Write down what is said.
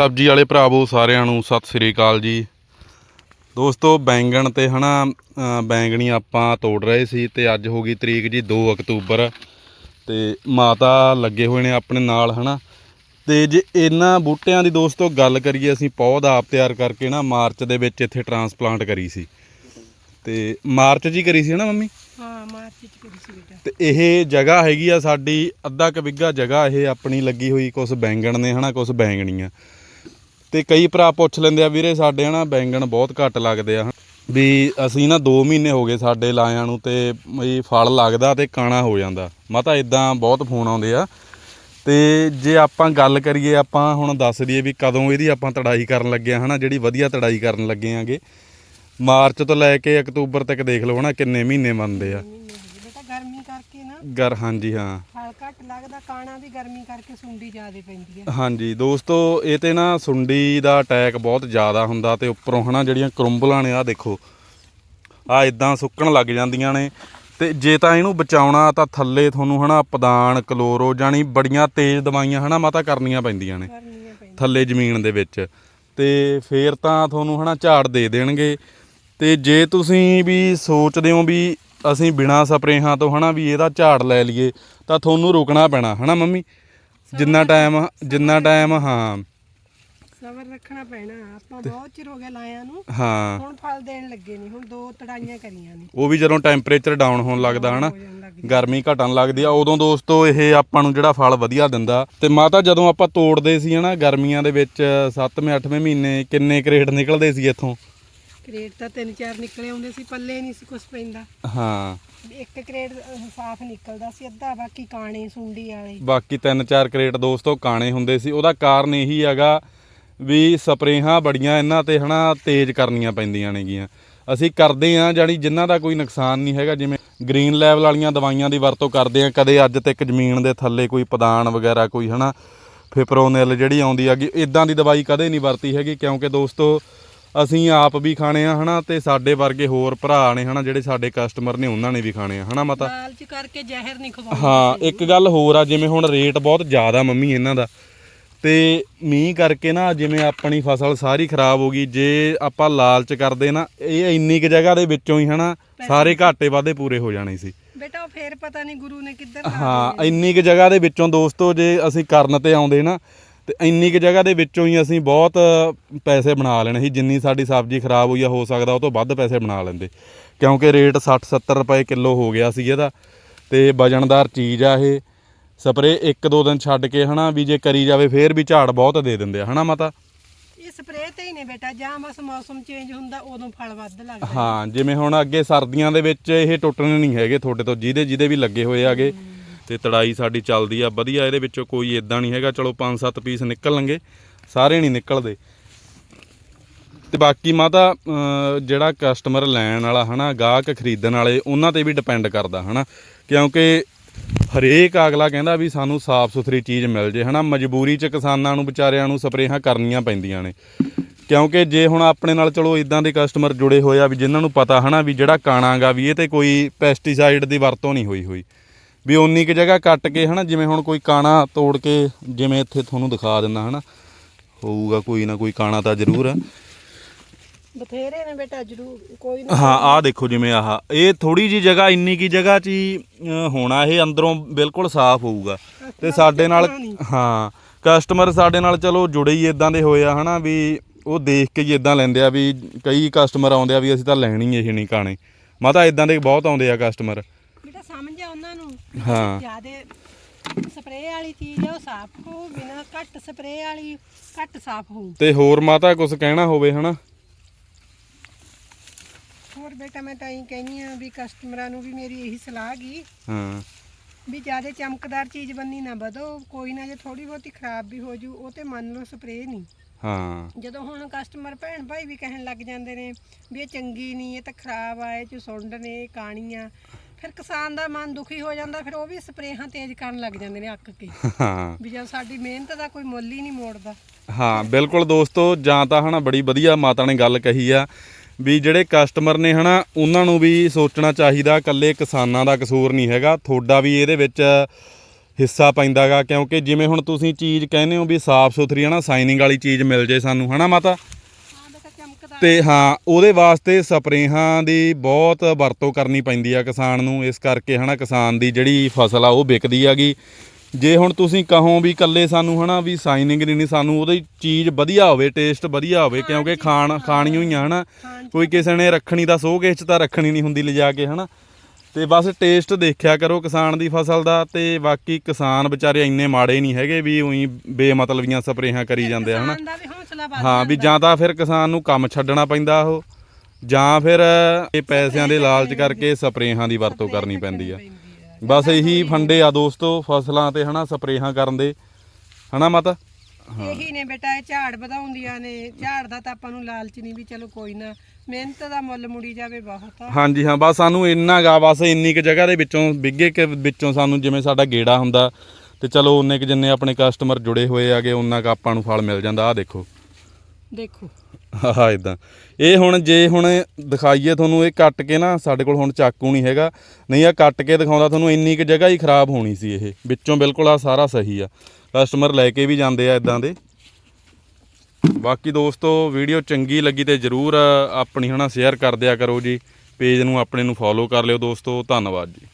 ਸਬਜ਼ੀ ਵਾਲੇ ਭਰਾਵੋ ਸਾਰਿਆਂ ਨੂੰ ਸਤਿ ਸ੍ਰੀ ਅਕਾਲ ਜੀ। ਦੋਸਤੋ ਬੈਂਗਣ ਤੇ ਹਨਾ ਬੈਂਗਣੀ ਆਪਾਂ ਤੋੜ ਰਹੇ ਸੀ ਤੇ ਅੱਜ ਹੋ ਗਈ ਤਰੀਕ ਜੀ 2 ਅਕਤੂਬਰ ਤੇ ਮਾਤਾ ਲੱਗੇ ਹੋਏ ਨੇ ਆਪਣੇ ਨਾਲ ਹਨਾ। ਤੇ ਜੇ ਇਹਨਾਂ ਬੂਟਿਆਂ ਦੀ ਦੋਸਤੋ ਗੱਲ ਕਰੀਏ ਅਸੀਂ ਪੌਦ ਆਪ ਤਿਆਰ ਕਰਕੇ ਨਾ ਮਾਰਚ ਦੇ ਵਿੱਚ ਇੱਥੇ ਟਰਾਂਸਪਲਾਂਟ ਕਰੀ ਸੀ। ਤੇ ਮਾਰਚ ਹੀ ਕਰੀ ਸੀ ਨਾ ਮੰਮੀ? ਹਾਂ ਮਾਰਚ ਚ ਕਰੀ ਸੀ ਬੇਟਾ। ਤੇ ਇਹ ਜਗ੍ਹਾ ਹੈਗੀ ਆ ਸਾਡੀ ਅੱਧਾ ਕੁ ਬਿੱਗਾ ਜਗ੍ਹਾ ਇਹ ਆਪਣੀ ਲੱਗੀ ਹੋਈ ਕੁਝ ਬੈਂਗਣ ਨੇ ਹਨਾ ਕੁਝ ਬੈਂਗਣੀਆਂ। ਤੇ ਕਈ ਭਰਾ ਪੁੱਛ ਲੈਂਦੇ ਆ ਵੀਰੇ ਸਾਡੇ ਹਨਾ ਬੈਂਗਣ ਬਹੁਤ ਘੱਟ ਲੱਗਦੇ ਆ ਵੀ ਅਸੀਂ ਨਾ 2 ਮਹੀਨੇ ਹੋ ਗਏ ਸਾਡੇ ਲਾਇਆਂ ਨੂੰ ਤੇ ਵੀ ਫਲ ਲੱਗਦਾ ਤੇ ਕਾਣਾ ਹੋ ਜਾਂਦਾ। ਮਾਤਾ ਇਦਾਂ ਬਹੁਤ ਫੋਨ ਆਉਂਦੇ ਆ। ਤੇ ਜੇ ਆਪਾਂ ਗੱਲ ਕਰੀਏ ਆਪਾਂ ਹੁਣ ਦੱਸ ਦਈਏ ਵੀ ਕਦੋਂ ਇਹਦੀ ਆਪਾਂ ਤੜਾਈ ਕਰਨ ਲੱਗੇ ਆ ਹਨਾ ਜਿਹੜੀ ਵਧੀਆ ਤੜਾਈ ਕਰਨ ਲੱਗੇ ਆਂਗੇ। ਮਾਰਚ ਤੋਂ ਲੈ ਕੇ ਅਕਤੂਬਰ ਤੱਕ ਦੇਖ ਲਓ ਹਨਾ ਕਿੰਨੇ ਮਹੀਨੇ ਬਣਦੇ ਆ। ਗਰਮੀ ਕਰਕੇ ਨਾ। ਗਰ ਹਾਂਜੀ ਹਾਂ। ਫਲ ਘੱਟ ਲੱਗਦਾ ਕਾਣਾ ਵੀ ਗਰਮੀ ਕਰਕੇ ਸੁੰਡੀ ਜ਼ਿਆਦੇ ਪੈਂਦੀ ਹੈ। ਹਾਂਜੀ ਦੋਸਤੋ ਇਹ ਤੇ ਨਾ ਸੁੰਡੀ ਦਾ ਅਟੈਕ ਬਹੁਤ ਜ਼ਿਆਦਾ ਹੁੰਦਾ ਤੇ ਉੱਪਰੋਂ ਹਨਾ ਜਿਹੜੀਆਂ ਕਰੁੰਬਲਾਂ ਨੇ ਆ ਦੇਖੋ ਆ ਇਦਾਂ ਸੁੱਕਣ ਲੱਗ ਜਾਂਦੀਆਂ ਨੇ। ਤੇ ਜੇ ਤਾਂ ਇਹਨੂੰ ਬਚਾਉਣਾ ਤਾਂ ਥੱਲੇ ਤੁਹਾਨੂੰ ਹਨਾ ਪਦਾਨ ਕਲੋਰੋ ਜਾਨੀ ਬੜੀਆਂ ਤੇਜ਼ ਦਵਾਈਆਂ ਹਨਾ ਮਾਤਾ ਕਰਨੀਆਂ ਪੈਂਦੀਆਂ ਨੇ ਗਰਮੀਆਂ ਥੱਲੇ ਜ਼ਮੀਨ ਦੇ ਵਿੱਚ। ਤੇ ਫੇਰ ਤਾਂ ਤੁਹਾਨੂੰ ਹਨਾ ਝਾੜ ਦੇ ਦੇਣਗੇ। ਤੇ ਜੇ ਤੁਸੀਂ ਵੀ ਸੋਚਦੇ ਹੋ ਵੀ ਅਸੀਂ ਬਿਨਾ ਸਪਰੇਹਾਂ ਤੋਂ ਹਨਾ ਵੀ ਇਹਦਾ ਝਾੜ ਲੈ ਲਈਏ ਤਾਂ ਤੁਹਾਨੂੰ ਰੁਕਣਾ ਪੈਣਾ ਹਨਾ ਮੰਮੀ? ਜਿੰਨਾ ਟਾਈਮ ਜਿੰਨਾ ਟਾਈਮ ਹਾਂ। ਸਬਰ ਰੱਖਣਾ ਪੈਣਾ ਆਪਾਂ ਬਹੁਤ ਚਿਰ ਹੋ ਗਿਆ ਲਾਇਆਂ ਨੂੰ। ਹਾਂ। ਹੁਣ ਫਲ ਦੇਣ ਲੱਗੇ ਨਹੀਂ ਹੁਣ ਦੋ ਤੜਾਈਆਂ ਕਰੀਆਂ ਨੇ। ਉਹ ਵੀ ਜਦੋਂ ਟੈਂਪਰੇਚਰ ਡਾਊਨ ਹੋਣ ਲੱਗਦਾ ਹਨਾ। ਗਰਮੀ ਘਟਣ ਲੱਗਦੀ ਆ ਉਦੋਂ ਦੋਸਤੋ ਇਹ ਆਪਾਂ ਨੂੰ ਜਿਹੜਾ ਫਲ ਵਧੀਆ ਦਿੰਦਾ। ਤੇ ਮਾਤਾ ਜਦੋਂ ਆਪਾਂ ਤੋੜਦੇ ਸੀ ਹਨਾ ਗਰਮੀਆਂ ਦੇ ਵਿੱਚ 7ਵੇਂ 8ਵੇਂ ਮਹੀਨੇ ਕਿੰਨੇ ਕਰੇਟ ਨਿਕਲਦੇ ਸੀ ਇੱਥੋਂ? ਕਰੇਟ ਤਾਂ ਤਿੰਨ ਚਾਰ ਨਿਕਲੇ ਆਉਂਦੇ ਸੀ ਪੱਲੇ ਨਹੀਂ ਸੀ ਕੁਝ ਪੈਂਦਾ। ਹਾਂ। ਇੱਕ ਕਰੇਟ ਸਾਫ਼ ਨਿਕਲਦਾ ਸੀ ਅੱਧਾ ਬਾਕੀ ਕਾਣੇ ਸੁੰਡੀ ਵਾਲੇ। ਬਾਕੀ ਤਿੰਨ ਚਾਰ ਕਰੇਟ ਦੋਸਤੋ ਕਾਣੇ ਹੁੰਦੇ ਸੀ। ਉਹਦਾ ਕਾਰਨ ਇਹੀ ਹੈਗਾ ਵੀ ਸਪਰੇਹਾਂ ਬੜੀਆਂ ਇਹਨਾਂ ਤੇ ਹਨਾ ਤੇਜ਼ ਕਰਨੀਆਂ ਪੈਂਦੀਆਂ ਨੇਗੀਆਂ। ਅਸੀਂ ਕਰਦੇ ਆ ਜਾਨੀ ਜਿਨ੍ਹਾਂ ਦਾ ਕੋਈ ਨੁਕਸਾਨ ਨਹੀਂ ਹੈਗਾ ਜਿਵੇਂ ਗ੍ਰੀਨ ਲੈਵਲ ਵਾਲੀਆਂ ਦਵਾਈਆਂ ਦੀ ਵਰਤੋਂ ਕਰਦੇ ਆ ਕਦੇ ਅੱਜ ਤੱਕ ਜ਼ਮੀਨ ਦੇ ਥੱਲੇ ਕੋਈ ਪਦਾਨ ਵਗੈਰਾ ਕੋਈ ਹਨਾ ਫਿਪਰੋਨਿਲ ਜਿਹੜੀ ਆਉਂਦੀ ਹੈਗੀ ਇਦਾਂ ਦੀ ਦਵਾਈ ਕਦੇ ਨਹੀਂ ਵਰਤੀ ਹੈਗੀ ਕਿਉਂਕਿ ਦੋਸਤੋ ਅਸੀਂ ਆਪ ਵੀ ਖਾਣੇ ਆ ਹਨਾ ਤੇ ਸਾਡੇ ਵਰਗੇ ਹੋਰ ਭਰਾ ਨੇ ਹਨਾ ਜਿਹੜੇ ਸਾਡੇ ਕਸਟਮਰ ਨੇ ਉਹਨਾਂ ਨੇ ਵੀ ਖਾਣੇ ਆ ਹਨਾ ਮਾਤਾ? ਲਾਲਚ ਕਰਕੇ ਜ਼ਹਿਰ ਨਹੀਂ ਖਵਾਉਂਦੇ ਹਾਂ ਇੱਕ ਗੱਲ ਹੋਰ ਆ ਜਿਵੇਂ ਹੁਣ ਰੇਟ ਬਹੁਤ ਜ਼ਿਆਦਾ ਮੰਮੀ ਇਹਨਾਂ ਦਾ। ਤੇ ਮੀਂਹ ਕਰਕੇ ਨਾ ਜਿਵੇਂ ਆਪਣੀ ਫਸਲ ਸਾਰੀ ਖਰਾਬ ਹੋ ਗਈ ਜੇ ਆਪਾਂ ਲਾਲਚ ਕਰਦੇ ਨਾ ਇਹ ਇੰਨੀ ਕੁ ਜਗ੍ਹਾ ਦੇ ਵਿੱਚੋਂ ਹੀ ਹਨਾ ਸਾਰੇ ਘਾਟੇ ਵਾਧੇ ਪੂਰੇ ਹੋ ਜਾਣੇ ਸੀ। ਬੇਟਾ ਫੇਰ ਪਤਾ ਨਹੀਂ ਗੁਰੂ ਨੇ ਕਿੱਧਰ ਹਾਂ ਇੰਨੀ ਕੁ ਜਗ੍ਹਾ ਦੇ ਵਿੱਚੋਂ ਦੋਸਤੋ ਜੇ ਅਸੀਂ ਕਰਨ ਤੇ ਆਉਂਦੇ ਨਾ ਤੇ ਇੰਨੀ ਕੁ ਜਗ੍ਹਾ ਦੇ ਵਿੱਚੋਂ ਹੀ ਅਸੀਂ ਬਹੁਤ ਪੈਸੇ ਬਣਾ ਲੈਣੇ ਸੀ। ਜਿੰਨੀ ਸਾਡੀ ਸਬਜ਼ੀ ਖਰਾਬ ਹੋਈ ਆ ਹੋ ਸਕਦਾ ਉਹ ਤੋਂ ਵੱਧ ਪੈਸੇ ਬਣਾ ਲੈਂਦੇ। ਕਿਉਂਕਿ ਰੇਟ 60 70 ਰੁਪਏ ਕਿਲੋ ਹੋ ਗਿਆ ਸੀ ਇਹਦਾ। ਤੇ ਵਜਨਦਾਰ ਚੀਜ਼ ਆ ਇਹ। ਸਪਰੇ ਇੱਕ ਦੋ ਦਿਨ ਛੱਡ ਕੇ ਹਨਾ ਵੀ ਜੇ ਕਰੀ ਜਾਵੇ ਫੇਰ ਵੀ ਝਾੜ ਬਹੁਤ ਦੇ ਦਿੰਦੇ ਆ। ਹਨਾ ਮਾਤਾ? ਇਹ ਸਪਰੇਅ ਤੇ ਹੀ ਨੇ ਬੇਟਾ। ਜਾਂ ਬਸ ਮੌਸਮ ਚੇਂਜ ਹੁੰਦਾ ਉਦੋਂ ਫਲ ਵੱਧ ਲੱਗਦਾ। ਹਾਂ ਜਿਵੇਂ ਹੁਣ ਅੱਗੇ ਸਰਦੀਆਂ ਦੇ ਵਿੱਚ ਇਹ ਟੁੱਟਣੇ ਨਹੀਂ ਹੈਗੇ ਤੁਹਾਡੇ ਤੋਂ ਜਿਹਦੇ ਜਿਹਦੇ ਵੀ ਲੱਗੇ ਹੋਏ ਆਗੇ। ਤੇ ਤੜਾਈ ਸਾਡੀ ਚੱਲਦੀ ਆ, ਵਧੀਆ, ਇਹਦੇ ਵਿੱਚੋਂ ਕੋਈ ਇਦਾਂ ਨਹੀਂ ਹੈਗਾ, ਚਲੋ 5-7 ਪੀਸ ਨਿਕਲਣਗੇ ਸਾਰੇ ਨਹੀਂ ਨਿਕਲਦੇ। ਤੇ ਬਾਕੀ ਮਾਤਾ ਜਿਹੜਾ ਕਸਟਮਰ ਲੈਣ ਵਾਲਾ ਹਨਾ, ਗਾਹਕ ਖਰੀਦਣ ਵਾਲੇ, ਉਹਨਾਂ ਤੇ ਵੀ ਡਿਪੈਂਡ ਕਰਦਾ ਹਨਾ, ਕਿਉਂਕਿ ਹਰੇਕ ਅਗਲਾ ਕਹਿੰਦਾ ਵੀ ਸਾਨੂੰ ਸਾਫ਼ ਸੁਥਰੀ ਚੀਜ਼ ਮਿਲ ਜੇ ਹਨਾ, ਮਜਬੂਰੀ 'ਚ ਕਿਸਾਨਾਂ ਨੂੰ, ਵਿਚਾਰਿਆਂ ਨੂੰ ਸਪਰੇਹਾਂ ਕਰਨੀਆਂ ਪੈਂਦੀਆਂ ਨੇ। ਕਿਉਂਕਿ ਜੇ ਹੁਣ ਆਪਣੇ ਨਾਲ ਚਲੋ ਇਦਾਂ ਦੇ ਕਸਟਮਰ ਜੁੜੇ ਹੋਏ ਆ ਵੀ ਜਿਨ੍ਹਾਂ ਨੂੰ ਪਤਾ ਹਨਾ ਵੀ ਜਿਹੜਾ ਕਾਣਾਗਾ ਵੀ ਇਹ ਤੇ ਕੋਈ ਪੈਸਟੀਸਾਈਡ ਦੀ ਵਰਤੋਂ ਨਹੀਂ ਹੋਈ ਹੋਈ। ਵੀ ਉਨੀ ਕੁ ਜਗ੍ਹਾ ਕੱਟ ਕੇ ਹਨਾ ਜਿਵੇਂ ਹੁਣ ਕੋਈ ਕਾਣਾ ਤੋੜ ਕੇ ਜਿਵੇਂ ਇੱਥੇ ਤੁਹਾਨੂੰ ਦਿਖਾ ਦਿੰਦਾ ਹਨਾ ਹੋਊਗਾ ਕੋਈ ਨਾ ਕੋਈ ਕਾਣਾ ਤਾਂ ਜ਼ਰੂਰ ਆ। ਬਥੇਰੇ ਨੇ ਬੇਟਾ ਜਰੂਰ ਕੋਈ ਨਾ ਹਾਂ ਆਹ ਦੇਖੋ ਜਿਵੇਂ ਆਹ ਇਹ ਥੋੜੀ ਜੀ ਜਗ੍ਹਾ ਇੰਨੀ ਕੀ ਜਗ੍ਹਾ 'ਚ ਹੀ ਹੋਣਾ ਇਹ ਅੰਦਰੋਂ ਬਿਲਕੁਲ ਸਾਫ਼ ਹੋਊਗਾ। ਤੇ ਸਾਡੇ ਨਾਲ ਹਾਂ ਕਸਟਮਰ ਸਾਡੇ ਨਾਲ ਚਲੋ ਜੁੜੇ ਹੀ ਇਦਾਂ ਦੇ ਹੋਏ ਆ ਹਨਾ ਵੀ ਉਹ ਦੇਖ ਕੇ ਹੀ ਇਦਾਂ ਲੈਂਦੇ ਆ ਵੀ ਕਈ ਕਸਟਮਰ ਆਉਂਦੇ ਆ ਵੀ ਅਸੀਂ ਤਾਂ ਲੈਣੀ ਇਹ ਨਹੀਂ ਕਾਣੇ। ਮਾਤਾ ਇਦਾਂ ਦੇ ਬਹੁਤ ਆਉਂਦੇ ਆ ਕਸਟਮਰ ਬੇਟਾ ਸਮਝ ਆ ਉਹਨਾਂ ਨੂੰ ਹਾਂ। ਜਿਆਦੇ ਸਪਰੇਅ ਵਾਲੀ ਚੀਜ਼ ਆ ਉਹ ਸਾਫ਼ ਹੋ ਬਿਨਾ ਘੱਟ ਸਪਰੇਅ ਵਾਲੀ ਘੱਟ ਸਾਫ਼ ਹੋਊ। ਤੇ ਹੋਰ ਮਾਤਾ ਕੁਝ ਕਹਿਣਾ ਹੋਵੇ ਹਨਾ? ਹੋਰ ਬੇਟਾ ਮੈਂ ਤਾਂ ਇਹ ਕਹਿੰਨੀ ਆ ਵੀ ਕਸਟਮਰਾਂ ਨੂੰ ਵੀ ਮੇਰੀ ਇਹੀ ਸਲਾਹ ਗੀ ਹਾਂ। ਵੀ ਜਿਆਦੇ ਚਮਕਦਾਰ ਚੀਜ਼ ਬੰਨੀ ਨਾ ਵਧੋ ਕੋਈ ਨਾ ਜੇ ਥੋੜੀ ਬਹੁਤੀ ਖਰਾਬ ਵੀ ਹੋ ਜੂ ਉਹ ਤੇ ਮੰਨ ਲਓ ਸਪਰੇਅ ਨਹੀਂ ਹਾਂ। ਜਦੋਂ ਹੁਣ ਕਸਟਮਰ ਭੈਣ ਭਾਈ ਵੀ ਕਹਿਣ ਲੱਗ ਜਾਂਦੇ ਨੇ ਵੀ ਇਹ ਚੰਗੀ ਨਹੀਂ ਇਹ ਤਾਂ ਖਰਾਬ ਆ ਇਹ ਚ ਸੁੰਡ ਨੇ ਕਾਣੀਆਂ ਫਿਰ ਕਿਸਾਨ ਦਾ ਮਨ ਦੁਖੀ ਹੋ ਜਾਂਦਾ ਫਿਰ ਉਹ ਵੀ ਸਪਰੇਹਾਂ ਤੇਜ਼ ਕਰਨ ਲੱਗ ਜਾਂਦੇ ਨੇ ਅੱਕ ਕੇ। ਹਾਂ। ਵੀ ਜਦ ਸਾਡੀ ਮਿਹਨਤ ਦਾ ਕੋਈ ਮੁੱਲ ਹੀ ਨਹੀਂ ਮੋੜਦਾ। ਹਾਂ ਬਿਲਕੁਲ ਦੋਸਤੋ ਜਾਂ ਤਾਂ ਹਨਾ ਬੜੀ ਵਧੀਆ ਮਾਤਾ ਨੇ ਗੱਲ ਕਹੀ ਆ ਵੀ ਜਿਹੜੇ ਕਸਟਮਰ ਨੇ ਹਨਾ ਉਹਨਾਂ ਨੂੰ ਵੀ ਸੋਚਣਾ ਚਾਹੀਦਾ ਇਕੱਲੇ ਕਿਸਾਨਾਂ ਦਾ ਕਸੂਰ ਨਹੀਂ ਹੈਗਾ। ਤੁਹਾਡਾ ਵੀ ਇਹਦੇ ਵਿੱਚ ਹਿੱਸਾ ਪੈਂਦਾਗਾ ਕਿਉਂਕਿ ਜਿਵੇਂ ਹੁਣ ਤੁਸੀਂ ਚੀਜ਼ ਕਹਿੰਦੇ ਹੋ ਵੀ ਸਾਫ਼ ਸੁਥਰੀ ਹਨਾ ਸਾਈਨਿੰਗ ਵਾਲੀ ਚੀਜ਼ ਮਿਲ ਜੇ ਸਾਨੂੰ ਹਨਾ ਮਾਤਾ? ਤੇ ਹਾਂ ਉਹਦੇ ਵਾਸਤੇ ਸਪਰੇਹਾਂ ਦੀ ਬਹੁਤ ਵਰਤੋਂ ਕਰਨੀ ਪੈਂਦੀ ਆ ਕਿਸਾਨ ਨੂੰ। ਇਸ ਕਰਕੇ ਹਨਾ ਕਿਸਾਨ ਦੀ ਜਿਹੜੀ ਫਸਲ ਆ ਉਹ ਵਿਕਦੀ ਹੈਗੀ। ਜੇ ਹੁਣ ਤੁਸੀਂ ਕਹੋ ਵੀ ਕੱਲੇ ਸਾਨੂੰ ਹਨਾ ਵੀ ਸਾਈਨਿੰਗ ਨਹੀਂ ਸਾਨੂੰ ਉਹਦੀ ਚੀਜ਼ ਵਧੀਆ ਹੋਵੇ ਟੇਸਟ ਵਧੀਆ ਹੋਵੇ ਕਿਉਂਕਿ ਖਾਣ ਖਾਣੀ ਹੋਈ ਆ ਹਨਾ। ਕੋਈ ਕਿਸੇ ਨੇ ਰੱਖਣੀ ਤਾਂ ਸੋਹ ਕਿਸ ਚ ਤਾਂ ਰੱਖਣੀ ਨਹੀਂ ਹੁੰਦੀ ਲਿਜਾ ਕੇ ਹਨਾ। ਤੇ ਬਸ ਟੇਸਟ ਦੇਖਿਆ ਕਰੋ ਕਿਸਾਨ ਦੀ ਫਸਲ ਦਾ ਤੇ ਬਾਕੀ ਕਿਸਾਨ ਵਿਚਾਰੇ ਇੰਨੇ ਮਾੜੇ ਨਹੀਂ ਹੈਗੇ ਵੀ ਉਹੀ ਬੇਮਤਲਬੀਆਂ ਸਪਰੇਹਾਂ ਕਰੀ ਜਾਂਦੇ ਆ ਹਨਾ? ਹਾਂ ਵੀ ਜਾਂ ਤਾਂ ਫਿਰ ਕਿਸਾਨ ਨੂੰ ਕੰਮ ਛੱਡਣਾ ਪੈਂਦਾ ਉਹ ਜਾਂ ਫਿਰ ਇਹ ਪੈਸਿਆਂ ਦੇ ਲਾਲਚ ਕਰਕੇ ਸਪਰੇਹਾਂ ਦੀ ਵਰਤੋਂ ਕਰਨੀ ਪੈਂਦੀ ਆ। ਬਸ ਇਹੀ ਫੰਡੇ ਆ। ਦੋਸਤੋ ਫਸਲਾਂ ਤੇ ਹਨਾ ਸਪਰੇਹਾਂ ਕਰਨ ਦੇ। ਹਨਾ ਮਾਤਾ? ਇਹੀ ਨੇ ਬੇਟਾ ਇਹ ਝਾੜ ਵਧਾਉਂਦੀਆਂ ਨੇ। ਝਾੜ ਦਾ ਤਾਂ ਆਪਾਂ ਨੂੰ ਲਾਲਚ ਨਹੀਂ ਵੀ ਚਲੋ ਕੋਈ ਨਾ ਮਿਹਨਤ ਦਾ ਮੁੱਲ ਮੁੜੀ ਜਾਵੇ ਬਹੁਤ। ਆ ਹਾਂਜੀ ਹਾਂ ਬਸ ਸਾਨੂੰ ਇੰਨਾ ਗਾ ਬਸ ਇੰਨੀ ਕੁ ਜਗ੍ਹਾ ਦੇ ਵਿੱਚੋਂ ਬਿੱਗੇ ਕੇ ਵਿੱਚੋਂ ਸਾਨੂੰ ਜਿਵੇਂ ਸਾਡਾ ਗੇੜਾ ਹੁੰਦਾ ਤੇ ਚਲੋ ਉਹਨੇ ਕੁ ਜਿੰਨੇ ਆਪਣੇ ਕਸਟਮਰ ਜੁੜੇ ਹੋਏ ਆਗੇ ਉਹਨਾਂ ਕ ਆਪਾਂ ਨੂੰ ਫਲ ਮਿਲ ਜਾਂਦਾ। ਆਹ ਦੇਖੋ। ਦੇਖੋ। ਆਹ ਇਦਾਂ ਇਹ ਹੁਣ ਜੇ ਹੁਣ ਦਿਖਾਈਏ ਤੁਹਾਨੂੰ, ਇਹ ਕੱਟ ਕੇ ਨਾ ਸਾਡੇ ਕੋਲ ਹੁਣ ਚਾਕੂ ਨਹੀਂ ਹੈਗਾ। ਨਹੀਂ ਆ ਕੱਟ ਕੇ ਦਿਖਾਉਂਦਾ ਤੁਹਾਨੂੰ, ਇੰਨੀ ਕੁ ਜਗ੍ਹਾ ਹੀ ਖਰਾਬ ਹੋਣੀ ਸੀ ਇਹ। ਵਿੱਚੋਂ ਬਿਲਕੁਲ ਆ ਸਾਰਾ ਸਹੀ ਆ। ਕਸਟਮਰ ਲੈ ਕੇ ਵੀ ਜਾਂਦੇ ਆ ਇਦਾਂ ਦੇ। ਬਾਕੀ ਦੋਸਤੋ, ਵੀਡੀਓ ਚੰਗੀ ਲੱਗੀ ਤੇ ਜਰੂਰ ਆਪਣੀ, ਹਨਾ, ਸ਼ੇਅਰ ਕਰ ਦਿਆ ਕਰੋ ਜੀ। ਪੇਜ ਨੂੰ, ਆਪਣੇ ਨੂੰ ਫੋਲੋ ਕਰ ਲਿਓ ਦੋਸਤੋ। ਧੰਨਵਾਦ ਜੀ।